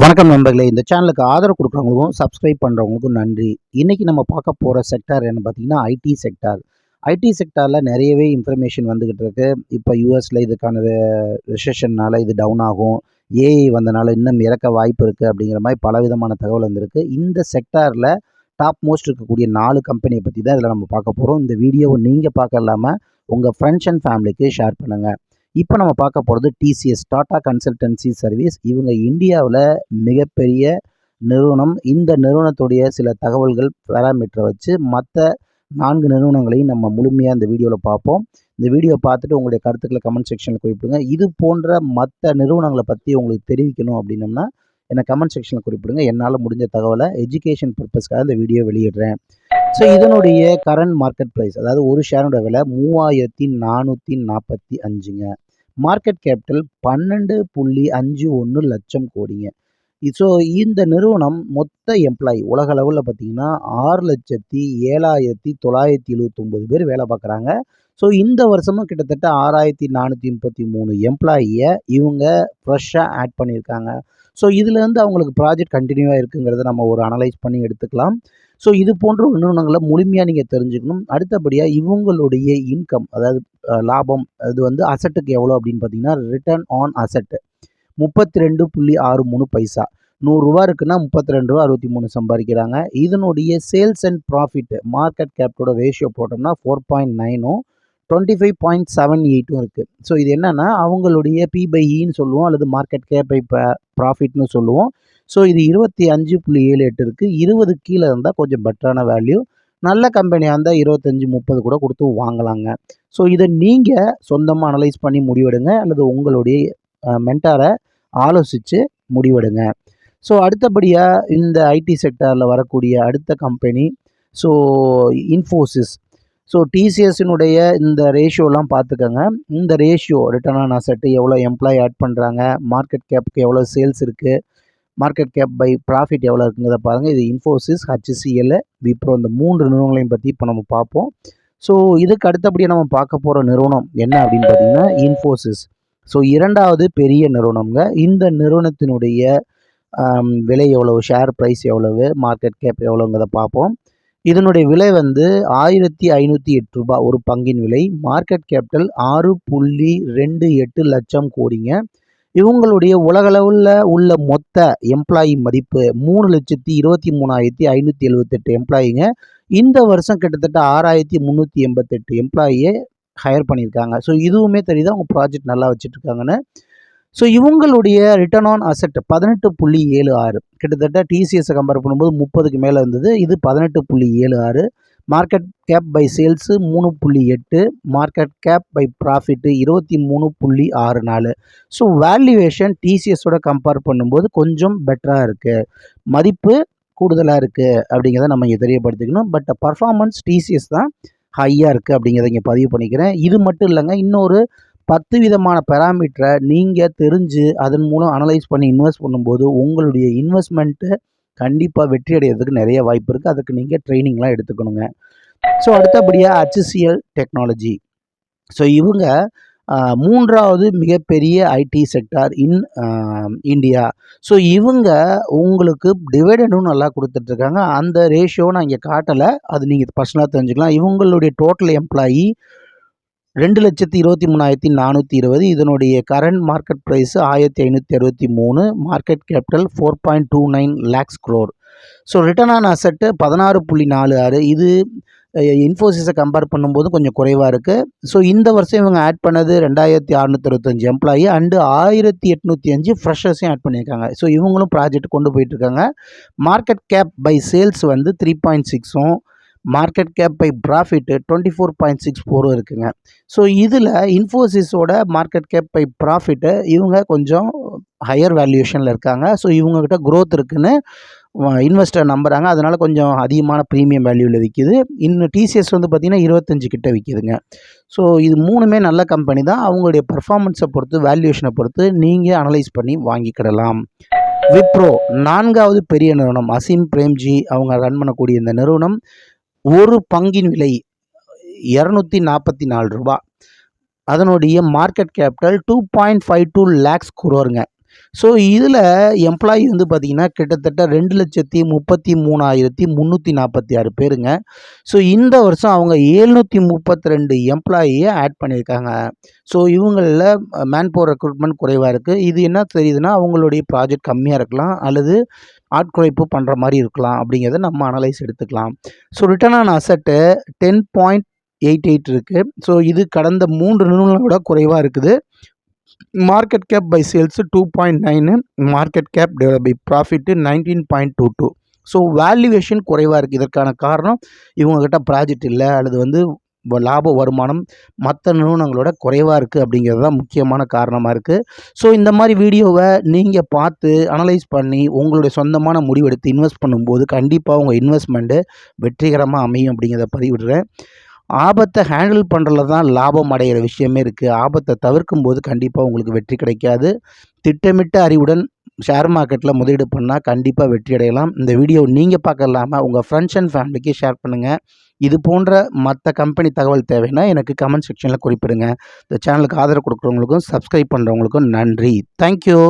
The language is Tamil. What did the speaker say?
வணக்கம் நண்பர்களே இந்த சேனலுக்கு ஆதரவு கொடுக்குறவங்களுக்கும் சப்ஸ்கிரைப் பண்ணுறவங்களுக்கும் நன்றி. இன்றைக்கி நம்ம பார்க்க போகிற செக்டார் என்ன பார்த்தீங்கன்னா ஐடி செக்டார் ஐடி செக்டாரில் நிறையவே இன்ஃபர்மேஷன் வந்துக்கிட்டு இருக்கு. இப்போ யூஎஸில் இதுக்கான ரிசெஷன்னால் இது டவுன் ஆகும். ஏஐ வந்தனால இன்னும் இறக்க வாய்ப்பு இருக்குது அப்படிங்கிற மாதிரி பலவிதமான தகவல் வந்திருக்கு. இந்த செக்டாரில் டாப் மோஸ்ட் இருக்கக்கூடிய நாலு கம்பெனியை பற்றி தான் இதில் நம்ம பார்க்க போகிறோம் இந்த வீடியோவை நீங்கள் பார்க்க இல்லாமல் உங்கள் ஃப்ரெண்ட்ஸ் அண்ட் ஃபேமிலிக்கு ஷேர் பண்ணுங்கள் இப்போ நம்ம பார்க்க போகிறது டிசிஎஸ் டாடா கன்சல்டன்சி சர்வீஸ் இவங்க இந்தியாவில் மிகப்பெரிய நிறுவனம். இந்த நிறுவனத்துடைய சில தகவல்கள் பேராமீட்டரை வச்சு மற்ற நான்கு நிறுவனங்களையும் நம்ம முழுமையாக இந்த வீடியோவில் பார்ப்போம். இந்த வீடியோ பார்த்துட்டு உங்களுடைய கருத்துக்களை கமெண்ட் செக்ஷனில் குறிப்பிடுங்க. இது போன்ற மற்ற நிறுவனங்களை பற்றி உங்களுக்கு தெரிவிக்கணும் அப்படின்னம்னா என்னை கமெண்ட் செக்ஷனில் குறிப்பிடுங்க. என்னால் முடிஞ்ச தகவலை எஜுகேஷன் பர்பஸ்க்காக இந்த வீடியோ வெளியிடுறேன். ஸோ இதனுடைய கரண்ட் மார்க்கெட் ப்ரைஸ் அதாவது ஒரு ஷேரோட விலை மூவாயிரத்தி நானூற்றி நாற்பத்தி அஞ்சுங்க. மார்க்கெட் கேபிட்டல் பன்னெண்டு புள்ளி அஞ்சு ஒன்று லட்சம் கோடிங்க. ஸோ இந்த நிறுவனம் மொத்த எம்ப்ளாயி உலக அளவில் பார்த்தீங்கன்னா ஆறு லட்சத்தி ஏழாயிரத்தி தொள்ளாயிரத்தி எழுவத்தொம்போது பேர் வேலை பார்க்குறாங்க ஸோ இந்த வருஷமும் கிட்டத்தட்ட ஆறாயிரத்தி நானூற்றி முப்பத்தி மூணு எம்ப்ளாயியை இவங்க ஃப்ரெஷ்ஷாக ஆட் பண்ணியிருக்காங்க. ஸோ இதுலேருந்து அவங்களுக்கு ப்ராஜெக்ட் கண்டினியூவாக இருக்குங்கிறத நம்ம ஒரு அனலைஸ் பண்ணி எடுத்துக்கலாம். ஸோ இது போன்ற நிறுவனங்களை முழுமையாக நீங்கள் தெரிஞ்சுக்கணும். அடுத்தபடியாக இவங்களுடைய இன்கம் அதாவது லாபம் அது வந்து அசட்டுக்கு எவ்வளோ அப்படின்னு பார்த்தீங்கன்னா ரிட்டர்ன் ஆன் அசட்டு முப்பத்தி ரெண்டு புள்ளி ஆறு மூணு பைசா. நூறுரூவா இருக்குன்னா முப்பத்தி ரெண்டு ரூபா அறுபத்தி மூணு சம்பாதிக்கிறாங்க. இதனுடைய சேல்ஸ் அண்ட் ப்ராஃபிட் மார்க்கெட் கேப்டோட ரேஷியோ போட்டோம்னா ஃபோர் பாயிண்ட் நைனும் டுவெண்ட்டி ஃபைவ் பாயிண்ட் செவன் எயிட்டும் இருக்குது ஸோ இது என்னென்னா அவங்களுடைய பி பை இன்னு e சொல்லுவோம் அல்லது மார்க்கெட் கேப் பை ப்ராஃபிட்னு சொல்லுவோம். ஸோ இது இருபத்தி அஞ்சு புள்ளி ஏழு எட்டு இருக்குது இருபது கீழே இருந்தால் கொஞ்சம் பெட்டரான வேல்யூ நல்ல கம்பெனியாக இருந்தால் இருபத்தஞ்சி முப்பது கூட கொடுத்து வாங்கலாங்க. ஸோ இதை நீங்கள் சொந்தமாக அனலைஸ் பண்ணி முடிவெடுங்க அல்லது உங்களுடைய மென்டாரை ஆலோசித்து முடிவெடுங்க. ஸோ அடுத்தபடியாக இந்த ஐடி செக்டரில் வரக்கூடிய அடுத்த கம்பெனி ஸோ இன்ஃபோசிஸ் ஸோ டிசிஎஸ்னுடைய இந்த ரேஷியோலாம் பார்த்துக்கோங்க. இந்த ரேஷியோ ரிட்டர்ன் ஆன் அசட்டு எவ்வளோ எம்ப்ளாயி ஆட் பண்ணுறாங்க மார்க்கெட் கேப்புக்கு எவ்வளோ சேல்ஸ் இருக்குது மார்க்கெட் கேப் பை ப்ராஃபிட் எவ்வளோ இருக்குங்கிறத பாருங்கள் இது இன்ஃபோசிஸ் ஹச்சிசிஎல் விப்ரோ இந்த மூன்று நிறுவனங்களையும் பற்றி இப்போ நம்ம பார்ப்போம். ஸோ இதுக்கு அடுத்தபடியாக நம்ம பார்க்க போகிற நிறுவனம் என்ன அப்படின்னு பார்த்தீங்கன்னா இன்ஃபோசிஸ் ஸோ இரண்டாவது பெரிய நிறுவனம்ங்க. இந்த நிறுவனத்தினுடைய விலை எவ்வளவு? ஷேர் ப்ரைஸ் எவ்வளவு? மார்க்கெட் கேப் எவ்வளோங்கிறத பார்ப்போம். இதனுடைய விலை வந்து ஆயிரத்தி ஐநூற்றி எட்டு ரூபாய் ஒரு பங்கின் விலை. மார்க்கெட் கேபிட்டல் ஆறு புள்ளி ரெண்டு எட்டு லட்சம் கோடிங்க. இவங்களுடைய உலகளவில் உள்ள மொத்த எம்ப்ளாயி மதிப்பு மூணு லட்சத்தி இருபத்தி மூணாயிரத்தி ஐநூற்றி எழுபத்தெட்டு எம்ப்ளாயிங்க இந்த வருஷம் கிட்டத்தட்ட ஆறாயிரத்தி முந்நூற்றி எண்பத்தெட்டு எம்ப்ளாயியை ஹையர் பண்ணியிருக்காங்க. ஸோ இதுவுமே தெரியுது? அவங்க ப்ராஜெக்ட் நல்லா வச்சுட்ருக்காங்கன்னு ஸோ இவங்களுடைய ரிட்டர்ன் ஆன் அசெட் பதினெட்டு புள்ளி ஏழு ஆறு. கிட்டத்தட்ட டிசிஎஸை கம்பேர் பண்ணும்போது முப்பதுக்கு மேலே இருந்தது. இது பதினெட்டு புள்ளி ஏழு ஆறு. மார்க்கெட் கேப் பை சேல்ஸு மூணு புள்ளி எட்டு. மார்க்கெட் கேப் பை ப்ராஃபிட்டு இருபத்தி மூணு புள்ளி ஆறு நாலு. ஸோ வேல்யூவேஷன் டிசிஎஸோட கம்பேர் பண்ணும்போது கொஞ்சம் பெட்டராக இருக்குது மதிப்பு கூடுதலாக இருக்குது அப்படிங்கிறத நம்ம இங்கே தெரியப்படுத்திக்கணும். பட் பர்ஃபார்மன்ஸ் டிசிஎஸ் தான் ஹையாக இருக்குது அப்படிங்கிறத இங்கே பதிவு பண்ணிக்கிறேன். இது மட்டும் இல்லைங்க இன்னொரு பத்து விதமான பெராமீட்டரை நீங்கள் தெரிஞ்சு அதன் மூலம் அனலைஸ் பண்ணி இன்வெஸ்ட் பண்ணும்போது உங்களுடைய இன்வெஸ்ட்மெண்ட்டு கண்டிப்பாக வெற்றி அடைகிறதுக்கு நிறைய வாய்ப்பு இருக்குது அதுக்கு நீங்கள் ட்ரைனிங்லாம் எடுத்துக்கணுங்க. ஸோ அடுத்தபடியாக ஹச்சிசிஎல் டெக்னாலஜி ஸோ இவங்க மூன்றாவது மிகப்பெரிய IT sector in India so இவங்க உங்களுக்கு டிவைடண்டும் நல்லா கொடுத்துட்ருக்காங்க. அந்த ரேஷியோ நான் இங்கே காட்டலை. அது நீங்கள் பர்சனலாக தெரிஞ்சுக்கலாம். இவங்களுடைய டோட்டல் எம்ப்ளாயி ரெண்டு லட்சத்தி இருபத்தி மூணாயிரத்தி நானூற்றி இருபது. இதனுடைய கரண்ட் மார்க்கெட் ப்ரைஸு ஆயிரத்தி ஐநூற்றி அறுபத்தி மூணு. Market capital four point two nine lakhs crore so return on asset பதினாறு புள்ளி நாலு ஆறு. இது இன்ஃபோசிஸை கம்பேர் பண்ணும்போது கொஞ்சம் குறைவாக இருக்குது ஸோ இந்த வருஷம் இவங்க ஆட் பண்ணது ரெண்டாயிரத்தி அறநூற்றி அறுபத்தஞ்சு எம்ப்ளாயி அண்டு ஆயிரத்தி எட்நூற்றி அஞ்சு ஃப்ரெஷர்ஸையும் ஆட் பண்ணியிருக்காங்க. ஸோ இவங்களும் ப்ராஜெக்ட் கொண்டு போயிட்டுருக்காங்க மார்க்கெட் கேப் பை சேல்ஸ் வந்து three point சிக்ஸும் market cap by profit twenty four point six ஃபோரும் இருக்குங்க. ஸோ இதில் இன்ஃபோசிஸோட மார்க்கெட் கேப் பை ப்ராஃபிட்டு இவங்க கொஞ்சம் ஹையர் வேல்யூஷனில் இருக்காங்க. ஸோ இவங்கக்கிட்ட க்ரோத் இருக்குதுன்னு இன்வெஸ்டர் நம்புகிறாங்க அதனால் கொஞ்சம் அதிகமான ப்ரீமியம் வேல்யூவில் விற்கிது இன்னும் டிசிஎஸ் வந்து பார்த்திங்கன்னா இருபத்தஞ்சு கிட்ட விற்கிதுங்க ஸோ இது மூணுமே நல்ல கம்பெனி தான். அவங்களுடைய பர்ஃபார்மன்ஸை பொறுத்து வேல்யூஷனை பொறுத்து நீங்கள் அனலைஸ் பண்ணி வாங்கிக்கிடலாம். விப்ரோ நான்காவது பெரிய நிறுவனம் அசீம் பிரேம்ஜி அவங்க ரன் பண்ணக்கூடிய இந்த நிறுவனம். ஒரு பங்கின் விலை இரநூத்தி நாற்பத்தி நாலு ரூபா. அதனுடைய market capital two point five two lakhs குரோருங்க so இதில் எம்ப்ளாயி வந்து பார்த்திங்கன்னா கிட்டத்தட்ட ரெண்டு லட்சத்தி முப்பத்தி மூணாயிரத்தி முந்நூற்றி நாற்பத்தி ஆறு பேருங்க. ஸோ இந்த வருஷம் அவங்க ஏழ்நூற்றி முப்பத்தி ரெண்டு எம்ப்ளாயியை ஆட் பண்ணியிருக்காங்க. ஸோ இவங்களில் மேன் பவர் ரெக்ரூட்மெண்ட் குறைவாக இருக்குது இது என்ன தெரியுதுன்னா அவங்களுடைய ப்ராஜெக்ட் கம்மியாக இருக்கலாம் அல்லது ஆட்குறைப்பு பண்ணுற மாதிரி இருக்கலாம் அப்படிங்கிறத நம்ம அனலைஸ் எடுத்துக்கலாம். So return on asset ten point eight eight இருக்குது ஸோ இது கடந்த மூன்று நிறுவனங்களோட குறைவாக இருக்குது. Market cap by sales two point nine market cap by profit nineteen point two two so valuation குறைவாக இருக்குது இதற்கான காரணம் இவங்கக்கிட்ட ப்ராஜெக்ட் இல்லை அல்லது வந்து வ- லாப வருமானம் மற்ற நிறுவனங்களோட குறைவாக இருக்குது அப்படிங்கிறது தான் முக்கியமான காரணமாக இருக்குது ஸோ இந்த மாதிரி வீடியோவை நீங்கள் பார்த்து அனலைஸ் பண்ணி உங்களுடைய சொந்தமான முடிவெடுத்து இன்வெஸ்ட் பண்ணும்போது கண்டிப்பாக உங்கள் இன்வெஸ்ட்மெண்ட்டு வெற்றிகரமாக அமையும் அப்படிங்கிறத பதிவிடுறேன். ஆபத்தை ஹேண்டில் பண்ணுறதுல தான் லாபம் அடைகிற விஷயமே இருக்குது ஆபத்தை தவிர்க்கும் போது கண்டிப்பாக உங்களுக்கு வெற்றி கிடைக்காது. திட்டமிட்ட அறிவுடன் ஷேர் மார்க்கெட்டில் முதலீடு பண்ணால் கண்டிப்பாக வெற்றி அடையலாம். இந்த வீடியோ நீங்கள் பார்க்க இல்லாமல் உங்கள் ஃப்ரெண்ட்ஸ் அண்ட் ஃபேமிலிக்கு ஷேர் பண்ணுங்கள் இது போன்ற மற்ற கம்பெனி தகவல் தேவைன்னா எனக்கு கமெண்ட் செக்ஷனில் குறிப்பிடுங்க. இந்த சேனலுக்கு ஆதரவு கொடுக்குறவங்களுக்கும் சப்ஸ்கிரைப் பண்ணுறவங்களுக்கும் நன்றி. தேங்க்யூ